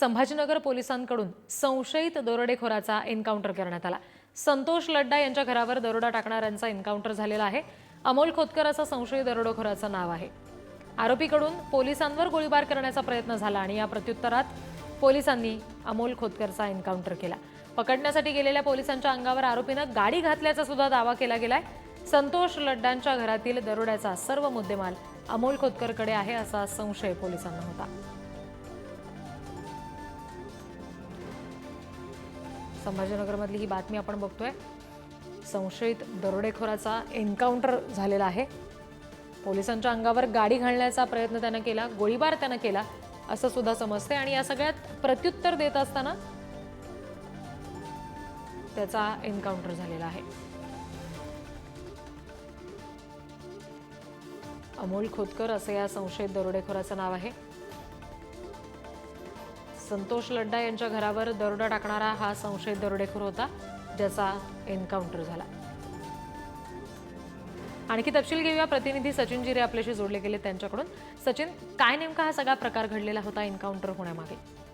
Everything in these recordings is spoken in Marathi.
संभाजीनगर पोलिसांकडून संशयित दरोडेखोराचा एन्काउंटर करण्यात आला. संतोष लड्डा यांच्या घरावर दरोडा टाकणाऱ्यांचा एन्काउंटर झालेला आहे. अमोल खोतकर असं संशयित दरोडेखोराचं नाव आहे. आरोपीकडून पोलिसांवर गोळीबार करण्याचा प्रयत्न झाला आणि या प्रत्युत्तरात पोलिसांनी अमोल खोतकरचा एन्काउंटर केला. पकडण्यासाठी गेलेल्या पोलिसांच्या अंगावर आरोपीनं गाडी घातल्याचा सुद्धा दावा केला गेलाय. संतोष लड्डांच्या घरातील दरोड्याचा सर्व मुद्देमाल अमोल खोतकरकडे आहे असा संशय पोलिसांना होता. संभाजीनगरमधली ही बातमी आपण बघतोय. संशयित दरोडेखोराचा एन्काउंटर झालेला आहे. पोलिसांच्या अंगावर गाडी घालण्याचा प्रयत्न त्यानं केला गोळीबार त्यानं केला असं सुद्धा समजते आणि या सगळ्यात प्रत्युत्तर देत असताना त्याचा एन्काउंटर झालेला आहे. अमोल खोतकर असं या संशयित दरोडेखोराचं नाव आहे. संतोष लड्डा यांच्या घरावर दरोडा टाकणारा हा संशयित दरोडेखोर होता ज्याचा एन्काउंटर झाला. आणखी तपशील घेऊया. प्रतिनिधी सचिन जिरे आपल्याशी जोडले गेले त्यांच्याकडून. सचिन काय नेमका हा सगळा प्रकार घडलेला होता एन्काउंटर होण्यामागे?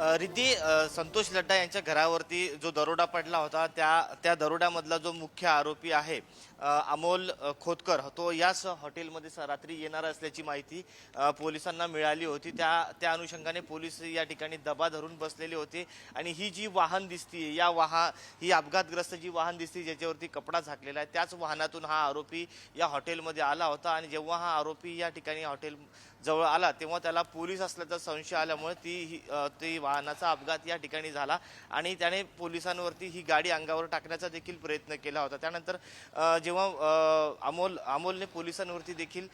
रिद्धी संतोष लड्डा यांच्या घरावरती जो दरोडा पडला होता त्या त्या दरोड्यामधला जो मुख्य आरोपी आहे अमोल खोतकर तो याच हॉटेलमध्ये रात्री येणार असल्याची माहिती पोलिसांना मिळाली होती. त्या त्या अनुषंगाने पोलीस या ठिकाणी दबा धरून बसलेले होते आणि ही जी वाहन दिसती या वाहा ही अपघातग्रस्त जी वाहन दिसती ज्याच्यावरती कपडा झाकलेला आहे त्याच वाहनातून हा आरोपी या हॉटेलमध्ये आला होता आणि जेव्हा हा आरोपी या ठिकाणी हॉटेल जवळ आला तेव्हा त्याला पोलीस असल्याचा संशय आल्यामुळे ती ही- ती वाहनाचा अपघात या ठिकाणी झाला आणि त्याने पोलिसांवरती ही गाडी अंगावर टाकण्याचा देखील प्रयत्न केला होता. त्यानंतर जेव्हा अमोल अमोलने पोलिसांवरती देखील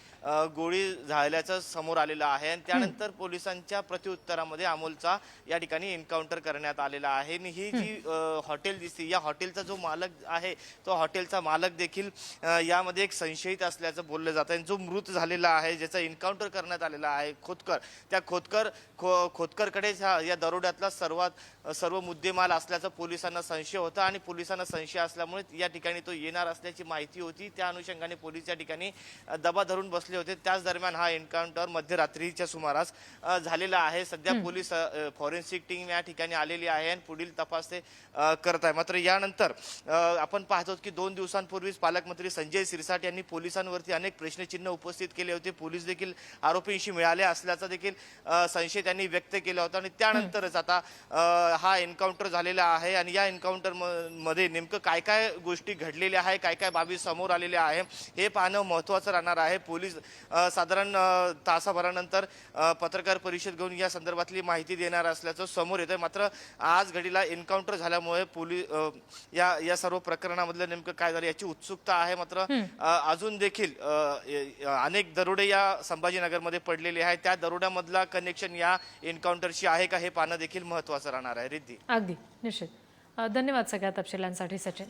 गोळी झाल्याचं समोर आलेलं आहे आणि त्यानंतर पोलिसांच्या प्रत्युत्तरामध्ये अमोलचा या ठिकाणी एन्काउंटर करण्यात आलेला आहे. आणि ही जी हॉटेल दिसते या हॉटेलचा जो मालक आहे तो हॉटेलचा मालक देखील यामध्ये एक संशयित असल्याचं बोललं जातं. आणि जो मृत झालेला आहे ज्याचा एन्काउंटर करण्यात आलेला आहे. खोतकर त्या खोतकर खो खोतकरकडेच हा या दरोड्यातला सर्वात सर्व मुद्देमाल असल्याचा पोलिसांना संशय होता आणि पोलिसांना संशय असल्यामुळे या ठिकाणी तो येणार असल्याची माहिती होती. त्या अनुषंगाने पोलीस या ठिकाणी दबा धरून बसले होते. त्याच दरम्यान हा एन्काउंटर मध्यरात्रीच्या सुमारास झालेला आहे. सध्या पोलीस फॉरेन्सिक टीम या ठिकाणी आलेली आहे आणि पुढील तपास ते करत आहे मात्र यानंतर आपण पाहतो की दोन दिवसांपूर्वीच पालकमंत्री संजय सिरसाट यांनी पोलिसांवरती अनेक प्रश्नचिन्ह उपस्थित केले होते. पोलीस देखील आरोपींशी मिळाले असल्याचा देखील संशय त्यांनी व्यक्त केला होता. आणि त्यानंतरच आता हा एन्काउंटर झालेला आहे. आणि या एन्काउंटरमध्ये नेमकं काय काय गोष्टी घडलेल्या आहे काय काय बाबी समोर आलेल्या आहे हे पाहणं महत्त्वाचं राहणार आहे. पोलीस साधारण तासाभरानंतर पत्रकार परिषद घेऊन या संदर्भातली माहिती देणार असल्याचं समोर येतं मात्र आज घडीला एन्काउंटर झाल्यामुळे पोलीस या या सर्व प्रकरणामधलं नेमकं काय झालं याची उत्सुकता आहे. मात्र अजून देखील अनेक दरोडे या संभाजीनगरमध्ये पडलेले आहे. त्या दरोड्यामधला कनेक्शन या एन्काउंटरशी आहे का हे पाहणं देखील महत्वाचं राहणार आहे. रिद्धी. अगदी. निश्चित. धन्यवाद सगळ्या तपशिलांसाठी सचिन.